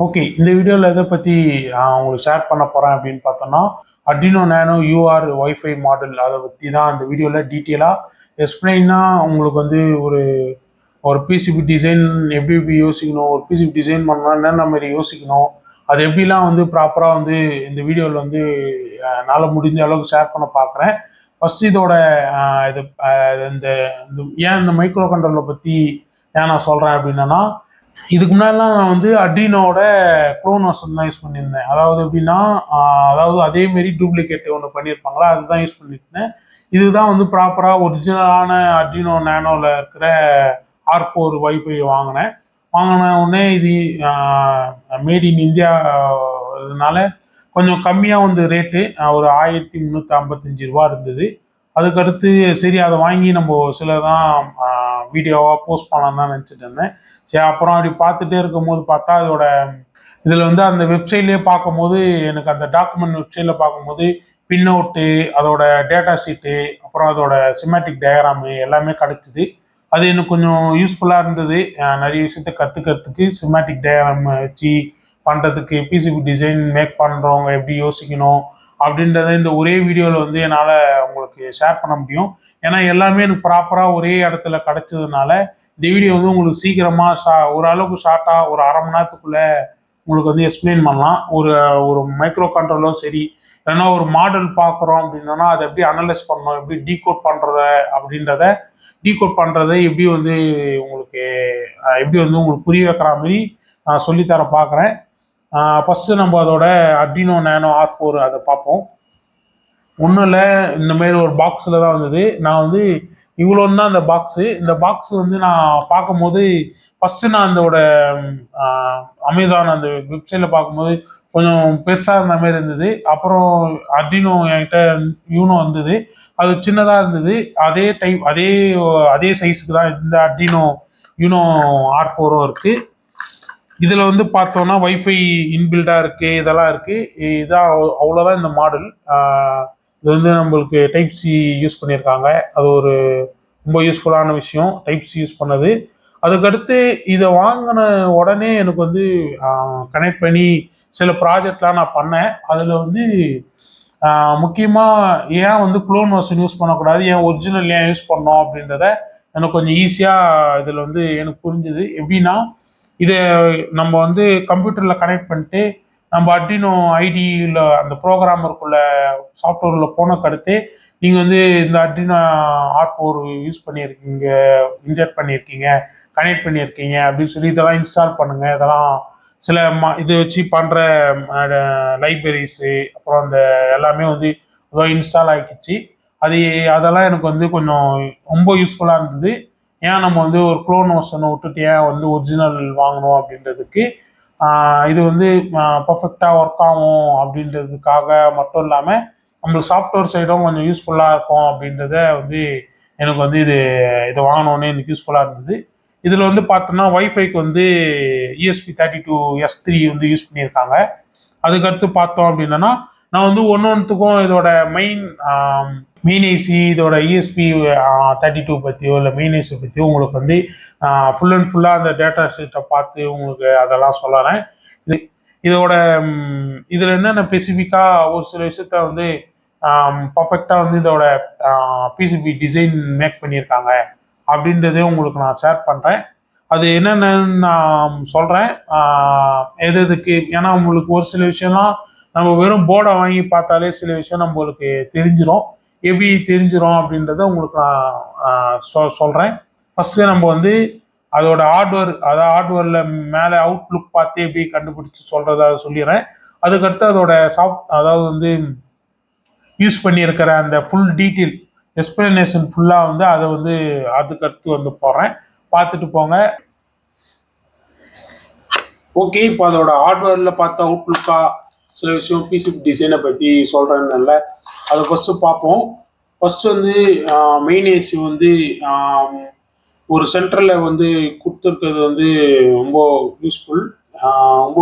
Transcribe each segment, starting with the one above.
Okay இந்த வீடியோவில் எதை பற்றி உங்களுக்கு ஷேர் பண்ண போகிறேன் அப்படின்னு பார்த்தோன்னா அட்ரினோ நேனோ யூஆர் ஒய்ஃபை மாடல் அதை பற்றி தான் அந்த வீடியோவில் டீட்டெயிலாக எக்ஸ்பிளைன்னா உங்களுக்கு வந்து ஒரு ஒரு பிசிபி டிசைன் எப்படி எப்படி யோசிக்கணும் ஒரு பிசிபி டிசைன் பண்ணால் என்னென்ன மாதிரி யோசிக்கணும் அது எப்படிலாம் வந்து ப்ராப்பராக வந்து இந்த வீடியோவில் வந்து என்னால் முடிஞ்ச அளவுக்கு ஷேர் பண்ண பார்க்குறேன் ஃபஸ்ட் இதோட இது இந்த இந்த ஏன் இந்த மைக்ரோ கண்ட்ரோலை பற்றி ஏன் நான் சொல்கிறேன் அப்படின்னா இதுக்கு முன்னாடிலாம் நான் வந்து அட்ரினோட க்ளோன் வசன் தான் யூஸ் பண்ணியிருந்தேன். அதாவது எப்படின்னா அதாவது அதேமாரி டூப்ளிகேட் ஒன்று பண்ணியிருப்பாங்களா? அதுதான் யூஸ் பண்ணியிருந்தேன். இதுதான் வந்து ப்ராப்பராக ஒரிஜினலான அட்ரினோ நேனோவில் இருக்கிற ஆர் ஃபோர் வைஃபை வாங்கினேன். வாங்கின உடனே இது மேட் இன் இந்தியா இதனால கொஞ்சம் கம்மியாக வந்து ரேட்டு ஒரு ஆயிரத்தி முந்நூற்றி ஐம்பத்தஞ்சு ரூபா இருந்தது. அதுக்கடுத்து சரி அதை வாங்கி நம்ம சில தான் வீடியோவாக போஸ்ட் பண்ணலாம் தான் நினச்சிட்டு இருந்தேன். சரி அப்புறம் அப்படி பார்த்துட்டே இருக்கும்போது பார்த்தா அதோட இதில் வந்து அந்த வெப்சைட்லேயே பார்க்கும்போது எனக்கு அந்த டாக்குமெண்ட் வெப்சைட்டில் பார்க்கும்போது பின் அவுட்டு அதோட டேட்டா ஷீட்டு அப்புறம் அதோட சிமேட்டிக் டயக்ராமு எல்லாமே கிடச்சிது. அது எனக்கு கொஞ்சம் யூஸ்ஃபுல்லாக இருந்தது. நிறைய விஷயத்த கற்றுக்கிறதுக்கு சிமேட்டிக் டயக்ராம் வச்சு பண்ணுறதுக்கு பிசிபி டிசைன் மேக் பண்ணுறவங்க எப்படி யோசிக்கணும் அப்படின்றத இந்த ஒரே வீடியோவில் வந்து என்னால் உங்களுக்கு ஷேர் பண்ண முடியும். ஏன்னா எல்லாமே எனக்கு ப்ராப்பராக ஒரே இடத்துல கிடச்சதுனால இந்த வீடியோ வந்து உங்களுக்கு சீக்கிரமாக ஷா ஓரளவுக்கு ஷார்ட்டாக ஒரு அரை மணி நேரத்துக்குள்ளே உங்களுக்கு வந்து எக்ஸ்பிளைன் பண்ணலாம். ஒரு ஒரு மைக்ரோ கண்ட்ரோலும் சரி இல்லைன்னா ஒரு மாடல் பார்க்குறோம் அப்படின்னா அதை எப்படி அனலைஸ் பண்ணணும் எப்படி டீகோட் பண்ணுறத அப்படின்றத டீகோட் பண்ணுறதை எப்படி வந்து உங்களுக்கு எப்படி வந்து உங்களுக்கு புரிய வைக்கிற மாதிரி நான் சொல்லித்தர பார்க்குறேன். ஃபஸ்ட்டு நம்ம அதோட அட்ரினோ நேனோ ஆர் ஃபோர் அதை பார்ப்போம். ஒன்றும் இல்லை இந்த மாதிரி ஒரு பாக்ஸில் தான் வந்தது. நான் வந்து இவ்வளோன்னு தான் அந்த பாக்ஸு இந்த பாக்ஸ் வந்து நான் பார்க்கும்போது ஃபஸ்ட்டு நான் அதோட அமேசான் அந்த வெப்சைட்டில் பார்க்கும்போது கொஞ்சம் பெருசாக இருந்த மாதிரி இருந்தது. அப்புறம் அட்ரினோ என்கிட்ட யூனோ வந்தது. அது சின்னதாக இருந்தது. அதே டைப் அதே அதே சைஸுக்கு தான் இந்த அடினோ யூனோ ஆர் ஃபோரும் இருக்குது இதில் வந்து பார்த்தோன்னா வைஃபை இன்பில்டாக இருக்குது இதெல்லாம் இருக்குது இதான் அவ்வளோதான் இந்த மாடல் இது வந்து நம்மளுக்கு டைப் சி யூஸ் பண்ணியிருக்காங்க. அது ஒரு ரொம்ப யூஸ்ஃபுல்லான விஷயம் டைப் சி யூஸ் பண்ணது. அதுக்கடுத்து இதை வாங்கின உடனே எனக்கு வந்து கனெக்ட் பண்ணி சில ப்ராஜெக்ட்லாம் நான் பண்ணேன். அதில் வந்து முக்கியமாக ஏன் வந்து குளோன் வர்ஷன் யூஸ் பண்ணக்கூடாது ஏன் ஒரிஜினல் ஏன் யூஸ் பண்ணோம் அப்படின்றத எனக்கு கொஞ்சம் ஈஸியாக இதில் வந்து எனக்கு புரிஞ்சுது. எப்படின்னா இதை நம்ம வந்து கம்ப்யூட்டரில் கனெக்ட் பண்ணிட்டு நம்ம அட்ரினோ ஐடியில் அந்த ப்ரோக்ராமருக்குள்ள சாஃப்ட்வேரில் போனக்கடுத்து நீங்கள் வந்து இந்த அட்ரினோ ஆட் ஃபோர் யூஸ் பண்ணியிருக்கீங்க இன்ஜெக்ட் பண்ணியிருக்கீங்க கனெக்ட் பண்ணியிருக்கீங்க அப்படின்னு சொல்லி இதெல்லாம் இன்ஸ்டால் பண்ணுங்கள் இதெல்லாம் சில ம இது வச்சு பண்ணுற லைப்ரரிஸு அப்புறம் அந்த எல்லாமே வந்து ஏதோ இன்ஸ்டால் ஆகிடுச்சு அது அதெல்லாம் எனக்கு வந்து கொஞ்சம் ரொம்ப யூஸ்ஃபுல்லாக இருந்தது. ஏன் நம்ம வந்து ஒரு க்ளோன் ஓஷனை விட்டுட்டு ஏன் வந்து ஒரிஜினல் வாங்கணும் அப்படின்றதுக்கு? இது வந்து பர்ஃபெக்டாக ஒர்க் ஆகும் அப்படின்றதுக்காக மட்டும் இல்லாமல் நம்மளுக்கு சாஃப்ட்வேர் சைடும் கொஞ்சம் யூஸ்ஃபுல்லாக இருக்கும் அப்படின்றத வந்து எனக்கு வந்து இது இதை வாங்கினோடனே எனக்கு யூஸ்ஃபுல்லாக இருந்தது. இதில் வந்து பார்த்தோன்னா ஒய்ஃபைக்கு வந்து ESP thirty two S three வந்து யூஸ் பண்ணியிருக்காங்க. அதுக்கடுத்து பார்த்தோம் அப்படின்னா நான் வந்து ஒன்று ஒன்றுத்துக்கும் இதோட மெயின் மெயின் ஐசி இதோட இஎஸ்பி தேர்ட்டி டூ பற்றியோ இல்லை மெயின் ஐசி பற்றியோ உங்களுக்கு வந்து ஃபுல் அண்ட் ஃபுல்லாக அந்த டேட்டா ஷீட்டை பார்த்து உங்களுக்கு அதெல்லாம் சொல்லறேன். இது இதோட இதில் என்னென்ன ஸ்பெசிஃபிக்காக ஒரு சில விஷயத்த வந்து பர்ஃபெக்டாக வந்து இதோட பிசிபி டிசைன் மேக் பண்ணியிருக்காங்க. அப்படின்றதே உங்களுக்கு நான் ஷேர் பண்ணுறேன் அது என்னென்னு நான் சொல்கிறேன் எது எதுக்கு? ஏன்னா உங்களுக்கு ஒரு சில விஷயம்லாம் நம்ம வெறும் போர்டை வாங்கி பார்த்தாலே சில விஷயம் நம்மளுக்கு தெரிஞ்சிடும் எப்படி தெரிஞ்சிடும் அப்படின்றத உங்களுக்கு நான் சொ சொல்கிறேன் ஃபஸ்ட்டு நம்ம வந்து அதோட ஹார்ட்வேர் அதாவது ஹார்ட்வேரில் மேலே அவுட்லுக் பார்த்து எப்படி கண்டுபிடிச்சி சொல்கிறத சொல்லிடுறேன். அதுக்கடுத்து அதோட சாஃப்ட் அதாவது வந்து யூஸ் பண்ணியிருக்கிற அந்த ஃபுல் டீட்டெயில் எக்ஸ்பிளனேஷன் ஃபுல்லாக வந்து அதை வந்து அதுக்கடுத்து வந்து போகிறேன் பார்த்துட்டு போங்க. ஓகே இப்போ அதோட ஹார்ட்வேரில் பார்த்த அவுட்லுக்காக சில விஷயம் பிசிபி டிசைனை பற்றி சொல்கிறேன்னு அதை ஃபஸ்ட்டு பார்ப்போம். ஃபஸ்ட்டு வந்து மெயின் ஏசி வந்து ஒரு சென்டரில் வந்து கொடுத்துருக்கிறது வந்து ரொம்ப யூஸ்ஃபுல் ரொம்ப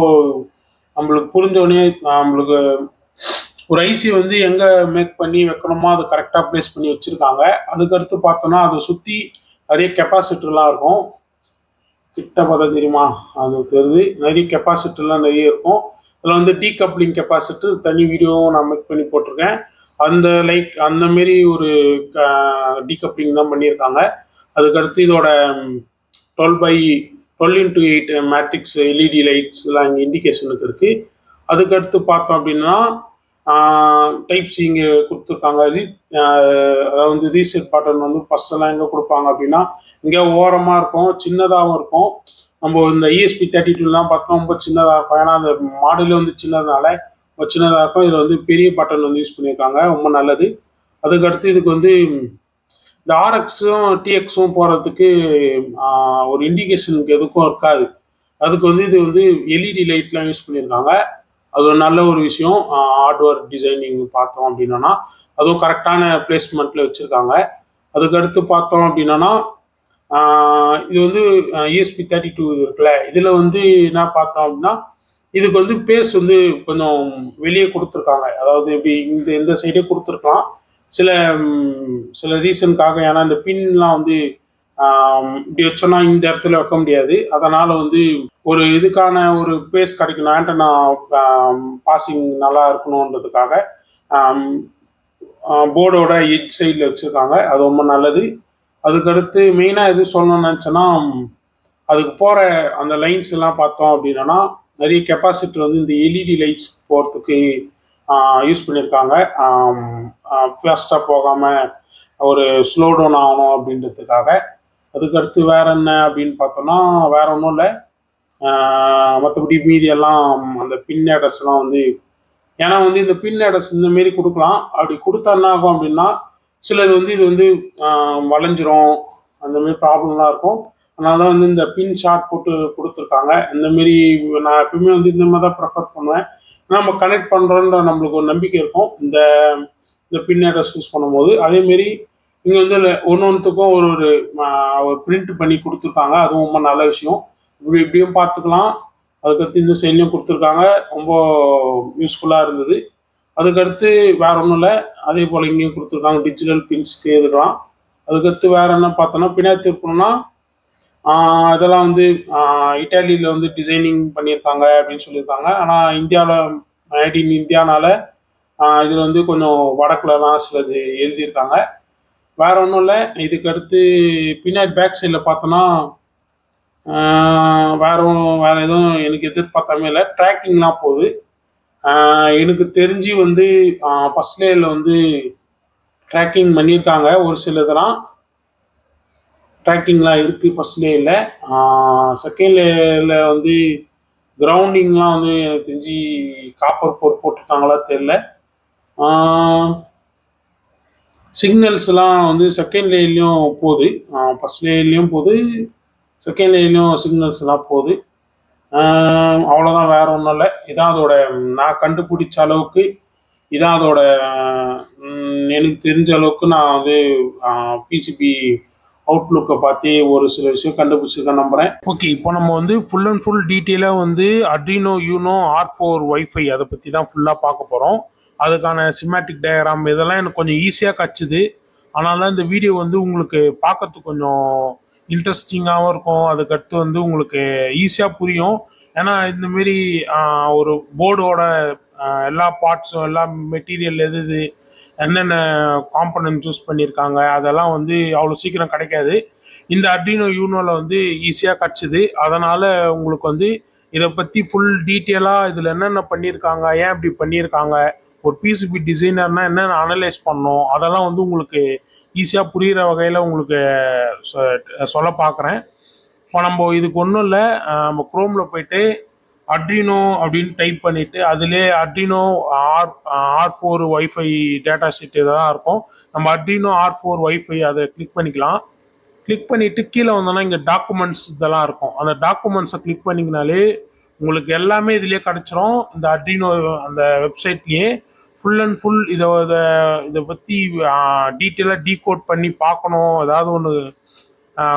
நம்மளுக்கு புரிஞ்சோடனே நம்மளுக்கு ஒரு ஐசி வந்து எங்கே மேக் பண்ணி வைக்கணுமோ அதை கரெக்டாக ப்ளேஸ் பண்ணி வச்சுருக்காங்க. அதுக்கடுத்து பார்த்தோன்னா அதை சுற்றி நிறைய கெப்பாசிட்டர்லாம் இருக்கும். கிட்ட பார்த்தா தெரியுமா? அது தெரியுது. நிறைய கெப்பாசிட்டர்லாம் நிறைய இருக்கும். அதில் வந்து டீ கப்ளிங் கெப்பாசிட்டர் தனி வீடியோவும் நான் மேக் பண்ணி போட்டிருக்கேன். அந்த லைக் அந்த மாரி ஒரு டீ கப்ளிங் தான் பண்ணியிருக்காங்க. அதுக்கடுத்து இதோட twelve by twelve into eight matrix LED லைட்ஸ்லாம் இங்கே இண்டிகேஷனுக்கு இருக்குது அதுக்கடுத்து பார்த்தோம் அப்படின்னா டைப் இங்கே கொடுத்துருக்காங்க. இது அதாவது ரீசெட் பாட்டன் வந்து ஃபஸ்ட்டெல்லாம் எங்கே கொடுப்பாங்க அப்படின்னா இங்கே ஓரமாக இருக்கும் சின்னதாகவும் இருக்கும். நம்ம இந்த இஎஸ்பி தேர்ட்டி டூலாம் பார்த்தோம் ரொம்ப சின்னதாக இருக்கும். ஏன்னா அந்த மாடல் வந்து சின்னதுனால ரொம்ப சின்னதாக இருக்கும். இதில் வந்து பெரிய பட்டன் வந்து யூஸ் பண்ணியிருக்காங்க. ரொம்ப நல்லது. அதுக்கடுத்து இதுக்கு வந்து இந்த ஆர்எக்ஸும் டிஎக்ஸும் போகிறதுக்கு ஒரு இண்டிகேஷனுக்கு எதுக்கும் இருக்காது. அதுக்கு வந்து இது வந்து எல்இடி லைட்லாம் யூஸ் பண்ணியிருக்காங்க. அது ஒரு நல்ல ஒரு விஷயம். ஹார்ட்வேர் டிசைனிங் பார்த்தோம் அப்படின்னா அதுவும் கரெக்டான பிளேஸ்மெண்ட்டில் வச்சுருக்காங்க. அதுக்கடுத்து பார்த்தோம் அப்படின்னா இது வந்து இஎஸ்பி தேர்ட்டி டூ இருக்குல்ல. இதில் வந்து என்ன பார்த்தோம் அப்படின்னா இதுக்கு வந்து பேஸ் வந்து கொஞ்சம் வெளியே கொடுத்துருக்காங்க. அதாவது இப்படி இந்த இந்த சைடே கொடுத்துருக்கலாம். சில சில ரீசனுக்காக ஏன்னா இந்த பின்லாம் வந்து இப்படி வச்சோன்னா இந்த இடத்துல வைக்க முடியாது. அதனால் வந்து ஒரு இதுக்கான ஒரு பேஸ் கிடைக்கணும். ஆண்டனா பாசிங் நல்லா இருக்கணுன்றதுக்காக போர்டோட எஜ் சைடில் வச்சுருக்காங்க. அது ரொம்ப நல்லது. அதுக்கடுத்து மெயினாக எது சொல்லணும்னு நினச்சோன்னா அதுக்கு போகிற அந்த லைன்ஸ் எல்லாம் பார்த்தோம் அப்படின்னா நிறைய கெப்பாசிட்டர் வந்து இந்த எல்இடி லைட்ஸ் போகிறதுக்கு யூஸ் பண்ணியிருக்காங்க. ஃபாஸ்ட்டாக போகாமல் ஒரு ஸ்லோ டவுன் ஆகணும் அப்படின்றதுக்காக. அதுக்கடுத்து வேற என்ன அப்படின்னு பார்த்தோம்னா வேற ஒன்றும் இல்லை. மற்றபடி மீதி எல்லாம் அந்த பின் அட்ரஸ்லாம் வந்து ஏன்னா வந்து இந்த பின் அட்ரஸ் இந்த மாரி கொடுக்கலாம். அப்படி கொடுத்தா என்ன ஆகும் அப்படின்னா சிலது வந்து இது வந்து வளைஞ்சிரும். அந்த மாதிரி ப்ராப்ளம்லாம் இருக்கும். அதனால தான் வந்து இந்த பின் ஷார்ட் போட்டு கொடுத்துருக்காங்க. இந்த மாரி நான் எப்பவுமே வந்து இந்த மாதிரி தான் ப்ரிஃபர் பண்ணுவேன். ஏன்னா நம்ம கனெக்ட் பண்ணுறோன்ற நம்மளுக்கு ஒரு நம்பிக்கை இருக்கும். இந்த இந்த பின் அட்ரஸ் யூஸ் பண்ணும்போது. அதேமாரி இங்கே வந்து ஒன்று ஒன்றுத்துக்கும் ஒரு ஒரு பிரிண்ட் பண்ணி கொடுத்துருக்காங்க. அதுவும் ரொம்ப நல்ல விஷயம். இப்படி இப்படியும் பார்த்துக்கலாம். அதுக்கடுத்து இந்த செயலியும் கொடுத்துருக்காங்க. ரொம்ப யூஸ்ஃபுல்லாக இருந்தது. அதுக்கடுத்து வேற ஒன்றும் இல்லை. அதே போல் இங்கேயும் கொடுத்துருக்காங்க. டிஜிட்டல் பின்ஸ்க்கு எதுக்கலாம் அதுக்கடுத்து வேற என்ன பார்த்தோன்னா பின்னாடி திருப்பணும்னா அதெல்லாம் வந்து இட்டாலியில் வந்து டிசைனிங் பண்ணியிருக்காங்க அப்படின்னு சொல்லியிருக்காங்க. ஆனால் இந்தியாவில் மேட் இன் இந்தியானால இதில் வந்து கொஞ்சம் வடக்குலலாம் சிலது எழுதியிருக்காங்க. வேற ஒன்றும் இல்லை. இதுக்கு அடுத்து பின்னாடி பேக் சைடில் பார்த்தோன்னா வேற வேற எதுவும் எனக்கு எதிர்பார்த்தாமே இல்லை. ட்ராக்கிங்லாம் போகுது. எனக்கு தெரிஞ்சு வந்து ஃபஸ்ட் லேயரில் வந்து ட்ராக்கிங் பண்ணியிருக்காங்க. ஒரு சில இதெல்லாம் ட்ராக்கிங்லாம் இருக்குது ஃபர்ஸ்ட் லேயரில் செகண்ட் லேயரில் வந்து கிரவுண்டிங்லாம் வந்து எனக்கு தெரிஞ்சு காப்பர் போர் போட்டிருக்காங்களா தெரில சிக்னல்ஸ்லாம் வந்து செகண்ட் லேன்லேயும் போகுது. ஃபர்ஸ்ட் லேன்லேயும் போகுது. செகண்ட் லேன்லேயும் சிக்னல்ஸ்லாம் போகுது. அவ்வளோதான் வேற ஒன்றும் இல்லை. இதான் அதோட நான் கண்டுபிடிச்ச அளவுக்கு இதான் அதோட எனக்கு தெரிஞ்ச அளவுக்கு நான் வந்து பிசிபி அவுட்லுக்கை பார்த்து ஒரு சில விஷயம் கண்டுபிடிச்சிருக்கேன் நம்புகிறேன் ஓகே இப்போ நம்ம வந்து ஃபுல் அண்ட் ஃபுல் டீட்டெயிலாக வந்து அட்ரினோ யூனோ ஆர் ஃபோர் ஒய்ஃபை அதை பற்றி தான் ஃபுல்லாக பார்க்க போகிறோம் அதுக்கான சிமேட்டிக் டயக்ராம் இதெல்லாம் எனக்கு கொஞ்சம் ஈஸியாக கிடச்சிது அதனால தான் இந்த வீடியோ வந்து உங்களுக்கு பார்க்கறதுக்கு கொஞ்சம் இன்ட்ரெஸ்டிங்காகவும் இருக்கும். அதுக்கடுத்து வந்து உங்களுக்கு ஈஸியாக புரியும். ஏன்னா இந்த மாரி ஒரு போர்டோட எல்லா பார்ட்ஸும் எல்லா மெட்டீரியல் எது எது என்னென்ன காம்பனன்ட் யூஸ் பண்ணியிருக்காங்க அதெல்லாம் வந்து அவ்வளோ சீக்கிரம் கிடைக்காது. இந்த அட்ரினோ யூனோவில் வந்து ஈஸியாக கிடச்சிது அதனால் உங்களுக்கு வந்து இதை பற்றி ஃபுல் டீட்டெயிலாக இதில் என்னென்ன பண்ணியிருக்காங்க ஏன் இப்படி பண்ணியிருக்காங்க ஒரு பிசிபி டிசைனர்னா என்னென்ன அனலைஸ் பண்ணணும் அதெல்லாம் வந்து உங்களுக்கு ஈஸியாக புரிகிற வகையில் உங்களுக்கு சொ- சொல்ல பார்க்குறேன். இப்போ நம்ம இதுக்கு ஒன்றும் இல்லை. நம்ம குரோமில் போயிட்டு அட்ரினோ அப்படின்னு டைப் பண்ணிவிட்டு அதிலே Adreno R R four wifi data sheet இதெல்லாம் இருக்கும். நம்ம அட்ரினோ ஆர் ஃபோர் ஒய்ஃபை அதை கிளிக் பண்ணிக்கலாம். கிளிக் பண்ணிவிட்டு கீழே வந்தோம்னா இங்கே டாக்குமெண்ட்ஸ் இதெல்லாம் இருக்கும். அந்த டாக்குமெண்ட்ஸை கிளிக் பண்ணிங்கனாலே உங்களுக்கு எல்லாமே இதுலேயே கிடச்சிரும். இந்த அட்ரினோ அந்த வெப்சைட்லேயே ஃபுல் அண்ட் ஃபுல் இதை இதை இதை பற்றி டீட்டெயிலாக டீகோட் பண்ணி பார்க்கணும். ஏதாவது ஒன்று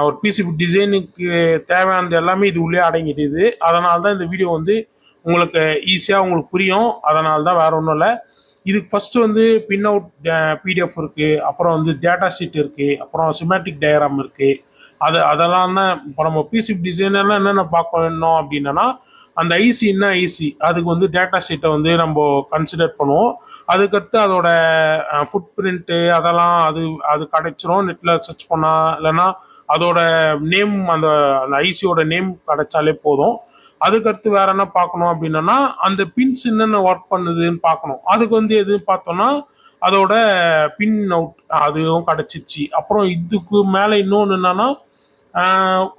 ஒரு பிசிபி டிசைனுக்கு தேவையானது எல்லாமே இது உள்ளே அடங்கிடுது. அதனால தான் இந்த வீடியோ வந்து உங்களுக்கு ஈஸியாக உங்களுக்கு புரியும். அதனால தான் வேறு ஒன்றும் இல்லை. இதுக்கு ஃபஸ்ட்டு வந்து பின் அவுட் பிடிஎஃப் இருக்குது அப்புறம் வந்து டேட்டா ஷீட் இருக்குது அப்புறம் சிமேட்டிக் டயக்ராம் இருக்குது அது அதெல்லாம் தான் இப்போ நம்ம பிசிபி டிசைனெல்லாம் என்னென்ன பார்க்கணும் அப்படின்னா அந்த ஐசி என்ன ஐசி அதுக்கு வந்து டேட்டா ஷீட்டை வந்து நம்ம கன்சிடர் பண்ணுவோம். அதுக்கடுத்து அதோட ஃபுட் பிரிண்ட்டு அதெல்லாம் அது அது கிடைச்சிரும். நெட்டில் சர்ச் பண்ணால் இல்லைன்னா அதோட நேம் அந்த அந்த ஐசியோட நேம் கிடைச்சாலே போதும். அதுக்கடுத்து வேற என்ன பார்க்கணும் அப்படின்னா அந்த பின்ஸ் என்னென்ன ஒர்க் பண்ணுதுன்னு பார்க்கணும். அதுக்கு வந்து எது பார்த்தோம்னா அதோட பின் அவுட் அதுவும் கிடச்சிச்சு. அப்புறம் இதுக்கு மேலே இன்னொன்று என்னன்னா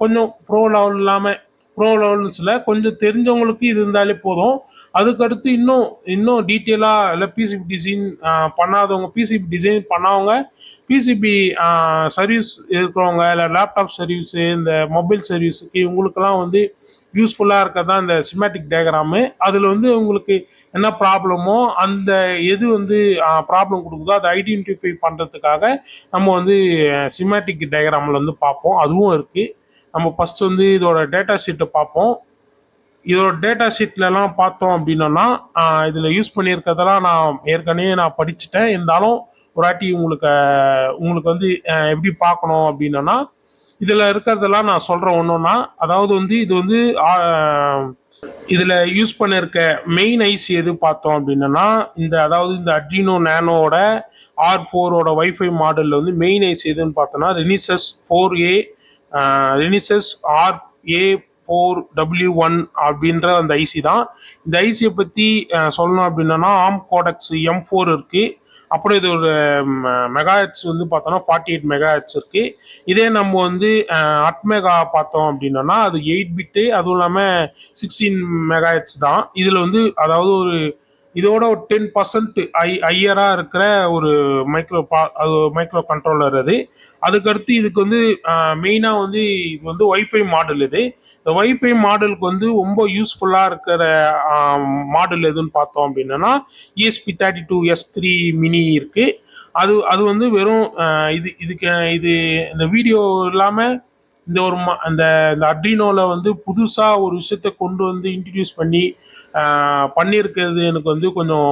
கொஞ்சம் ப்ரோ லெவல் இல்லாமல் ப்ரோ லெவல்ஸில் கொஞ்சம் தெரிஞ்சவங்களுக்கு இது இருந்தாலே போதும். அதுக்கடுத்து இன்னும் இன்னும் டீட்டெயிலாக இல்லை பிசிபி டிசைன் பண்ணாதவங்க பிசிபி டிசைன் பண்ணவங்க பிசிபி சர்வீஸ் இருக்கிறவங்க இல்லை லேப்டாப் சர்வீஸு இந்த மொபைல் சர்வீஸுக்கு இவங்களுக்கெல்லாம் வந்து யூஸ்ஃபுல்லாக இருக்க தான் இந்த சிமேட்டிக் டயக்ராமு அதில் வந்து உங்களுக்கு என்ன ப்ராப்ளமோ அந்த எது வந்து ப்ராப்ளம் கொடுக்குதோ அதை ஐடென்டிஃபை பண்ணுறதுக்காக நம்ம வந்து சிமேட்டிக் டயக்ராமில் வந்து பார்ப்போம். அதுவும் இருக்குது நம்ம ஃபஸ்ட் வந்து இதோட டேட்டா ஷீட்டை பார்ப்போம். இதோட டேட்டா ஷீட்லலாம் பார்த்தோம் அப்படின்னா இதில் யூஸ் பண்ணியிருக்கிறதெல்லாம் நான் ஏற்கனவே நான் படிச்சுட்டேன். இருந்தாலும் ஒரு வாட்டி உங்களுக்கு உங்களுக்கு வந்து எப்படி பார்க்கணும் அப்படின்னா இதில் இருக்கிறதெல்லாம் நான் சொல்கிறேன் ஒன்றுன்னா அதாவது வந்து இது வந்து இதில் யூஸ் பண்ணியிருக்க மெயின் ஐசி எது பார்த்தோம் அப்படின்னா இந்த அதாவது இந்த அட்ரினோ நேனோட ஆர் ஃபோரோட வைஃபை மாடலில் வந்து மெயின் ஐசி எதுன்னு பார்த்தோன்னா Renesas four A Renesas R A four W one அப்படின்ற அந்த ஐசி தான். இந்த ஐசியை பற்றி சொல்லணும் அப்படின்னா ஆம் கோடக்ஸ் எம் ஃபோர் இருக்குது அப்புறம் இது ஒரு மெகாஹெட்ஸ் வந்து பார்த்தோன்னா ஃபார்ட்டி எயிட் மெகாஹெட்ஸ் இருக்குது இதே நம்ம வந்து அட்மெகா பார்த்தோம் அப்படின்னா அது எயிட் பிட்டு அதுவும் இல்லாமல் சிக்ஸ்டீன் மெகாஹெட்ஸ் தான். இதில் வந்து அதாவது ஒரு இதோட ஒரு டென் பர்சன்ட் ஐ ஐயராக இருக்கிற ஒரு மைக்ரோ பா அது மைக்ரோ கண்ட்ரோலர் அது. அதுக்கடுத்து இதுக்கு வந்து மெயினாக வந்து இது வந்து ஒய்ஃபை மாடல் இது. இந்த ஒய்ஃபை மாடலுக்கு வந்து ரொம்ப யூஸ்ஃபுல்லாக இருக்கிற மாடல் எதுன்னு பார்த்தோம் அப்படின்னா ESP thirty two S three mini இருக்குது அது அது வந்து வெறும் இது இதுக்கு இது இந்த வீடியோ இல்லாமல் இந்த ஒரு அந்த இந்த அட்ரினோவில் வந்து புதுசாக ஒரு விஷயத்த கொண்டு வந்து இன்ட்ரடியூஸ் பண்ணி பண்ணியிருக்கிறது எனக்கு வந்து கொஞ்சம்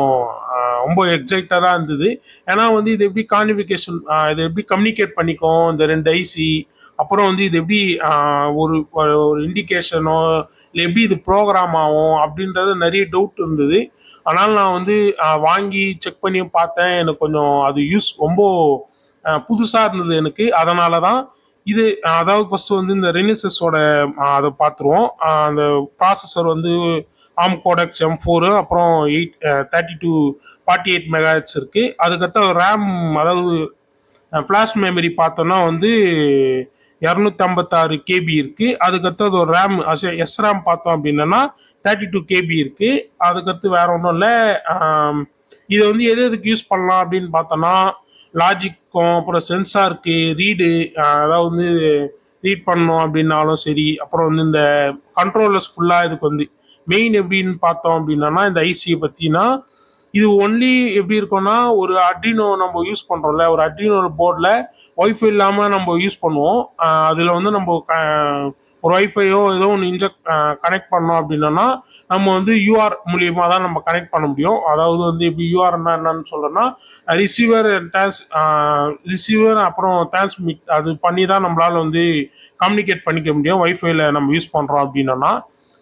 ரொம்ப எக்ஸைட்டடாக இருந்தது. ஏன்னா வந்து இது எப்படி கான்விகேஷன் இது எப்படி கம்யூனிகேட் பண்ணிக்கும் இந்த ரெண்டு ஐசி அப்புறம் வந்து இது எப்படி ஒரு ஒரு இண்டிகேஷனோ இல்லை எப்படி இது ப்ரோக்ராம் ஆகும் அப்படின்றது நிறைய டவுட் இருந்தது. அதனால் நான் வந்து வாங்கி செக் பண்ணி பார்த்தேன். எனக்கு கொஞ்சம் அது யூஸ் ரொம்ப புதுசாக இருந்தது எனக்கு. அதனால தான் இது அதாவது ஃபஸ்ட்டு வந்து இந்த ரெனிசஸோட அதை பார்த்துருவோம். அந்த ப்ராசஸர் வந்து ஆம் கோடெக்ஸ் எம் ஃபோரு அப்புறம் eight thirty two forty eight megahertz இருக்குது அதுக்கடுத்து ரேம் அதாவது ஃப்ளாஷ் மெமரி பார்த்தோன்னா வந்து இரநூத்தம்பத்தாறு கேபி இருக்குது அதுக்கடுத்து அது ஒரு ரேம் எஸ் ரேம் பார்த்தோம் அப்படின்னா தேர்ட்டி டூ கேபி இருக்குது அதுக்கடுத்து வேற ஒன்றும் இல்லை. இதை வந்து எது எதுக்கு யூஸ் பண்ணலாம் அப்படின்னு பார்த்தோன்னா லாஜிக்கும் அப்புறம் சென்சாருக்கு ரீடு அதாவது வந்து ரீட் பண்ணோம் அப்படின்னாலும் சரி அப்புறம் வந்து இந்த கண்ட்ரோலர்ஸ் ஃபுல்லாக இதுக்கு வந்து மெயின் எப்படின்னு பார்த்தோம் அப்படின்னா இந்த ஐசியை பற்றினா இது ஒன்லி எப்படி இருக்கும்னா ஒரு அட்ரினோ நம்ம யூஸ் பண்ணுறோம்ல ஒரு அட்ரினோ போர்டில் ஒய்ஃபை இல்லாமல் நம்ம யூஸ் பண்ணுவோம். அதில் வந்து நம்ம க- ஒரு ஒய்ஃபையோ ஏதோ ஒன்று இன்ஜெக்ட் கனெக்ட் பண்ணோம் அப்படின்னா நம்ம வந்து யூஆர் மூலியமாக தான் நம்ம கனெக்ட் பண்ண முடியும். அதாவது வந்து எப்படி யூஆர்னா என்னன்னு சொல்கிறோன்னா ரிசீவர் டேஸ் ரிசீவர் அப்புறம் டிரான்ஸ்மிட் அது பண்ணி தான் நம்மளால் வந்து கம்யூனிகேட் பண்ணிக்க முடியும். ஒய்ஃபைல நம்ம யூஸ் பண்ணுறோம் அப்படின்னா